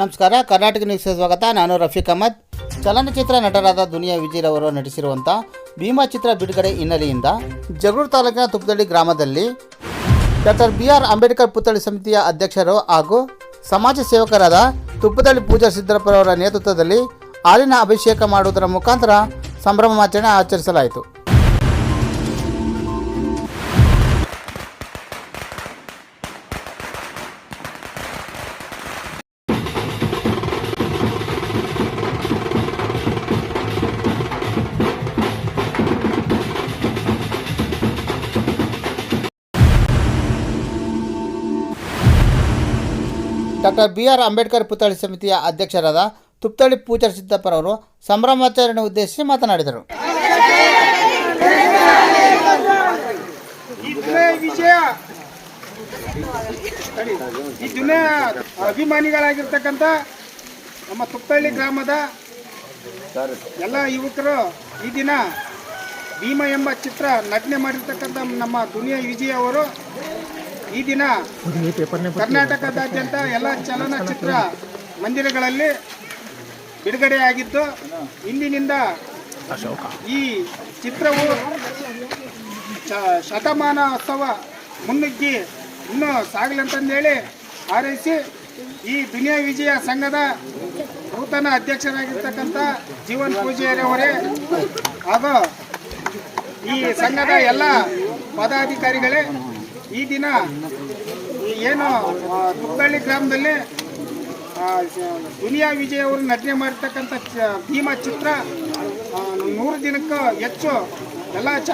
ನಮಸ್ಕಾರ, ಕರ್ನಾಟಕ ನ್ಯೂಸ್ಗೆ ಸ್ವಾಗತ. ನಾನು ರಫೀಕ್ ಅಹಮದ್. ಚಲನಚಿತ್ರ ನಟರಾದ ದುನಿಯಾ ವಿಜಯ್ ಅವರು ನಟಿಸಿರುವಂಥ ಭೀಮಾ ಚಿತ್ರ ಬಿಡುಗಡೆ ಹಿನ್ನೆಲೆಯಿಂದ ಜಗಳೂರು ತಾಲೂಕಿನ ತುಪ್ಪದಳ್ಳಿ ಗ್ರಾಮದಲ್ಲಿ ಡಾಕ್ಟರ್ ಬಿ ಆರ್ ಅಂಬೇಡ್ಕರ್ ಪುತ್ಥಳಿ ಸಮಿತಿಯ ಅಧ್ಯಕ್ಷರು ಹಾಗೂ ಸಮಾಜ ಸೇವಕರಾದ ತುಪ್ಪದಳ್ಳಿ ಪೂಜಾ ಸಿದ್ದರಪ್ಪರವರ ನೇತೃತ್ವದಲ್ಲಿ ಹಾಲಿನ ಅಭಿಷೇಕ ಮಾಡುವುದರ ಮುಖಾಂತರ ಸಂಭ್ರಮಾಚರಣೆ ಆಚರಿಸಲಾಯಿತು. ಡಾಕ್ಟರ್ ಬಿ ಆರ್ ಅಂಬೇಡ್ಕರ್ ಪುತ್ಥಳಿ ಸಮಿತಿಯ ಅಧ್ಯಕ್ಷರಾದ ತುಪ್ತಳ್ಳಿ ಪೂಜಾರ್ ಸಿದ್ದಪ್ಪರವರು ಸಂಭ್ರಮಾಚರಣೆ ಉದ್ದೇಶಿಸಿ ಮಾತನಾಡಿದರು. ಅಭಿಮಾನಿಗಳಾಗಿರ್ತಕ್ಕಂಥ ನಮ್ಮ ತುಪ್ಪಳ್ಳಿ ಗ್ರಾಮದ ಎಲ್ಲ ಯುವಕರು ಈ ದಿನ ಭೀಮ ಎಂಬ ಚಿತ್ರ ನಟನೆ ಮಾಡಿರ್ತಕ್ಕಂಥ ನಮ್ಮ ದುನಿಯಾ ವಿಜಯ್ ಅವರು ಈ ದಿನ ಕರ್ನಾಟಕದಾದ್ಯಂತ ಎಲ್ಲ ಚಲನಚಿತ್ರ ಮಂದಿರಗಳಲ್ಲಿ ಬಿಡುಗಡೆಯಾಗಿದ್ದು ಇಂದಿನಿಂದ ಈ ಚಿತ್ರವು ಶತಮಾನ ಉತ್ಸವ ಮುನ್ನುಗ್ಗಿ ಇನ್ನೂ ಸಾಗಲಿ ಅಂತಂದೇಳಿ ಹಾರೈಸಿ ಈ ದುನಿಯಾ ವಿಜಯ ಸಂಘದ ನೂತನ ಅಧ್ಯಕ್ಷರಾಗಿರ್ತಕ್ಕಂಥ ಜೀವನ್ ಪೂಜೆಯವರೇ ಹಾಗೂ ಈ ಸಂಘದ ಎಲ್ಲ ಪದಾಧಿಕಾರಿಗಳೇ ಈ ದಿನ ಏನು ತುಪ್ಪಳ್ಳಿ ಗ್ರಾಮದಲ್ಲಿ ದುನಿಯಾ ವಿಜಯ್ ಅವರು ನಟನೆ ಮಾಡಿರ್ತಕ್ಕಂಥ ಭೀಮಾ ಚಿತ್ರ ನೂರು ದಿನಕ್ಕೂ ಹೆಚ್ಚು ಎಲ್ಲ ಚ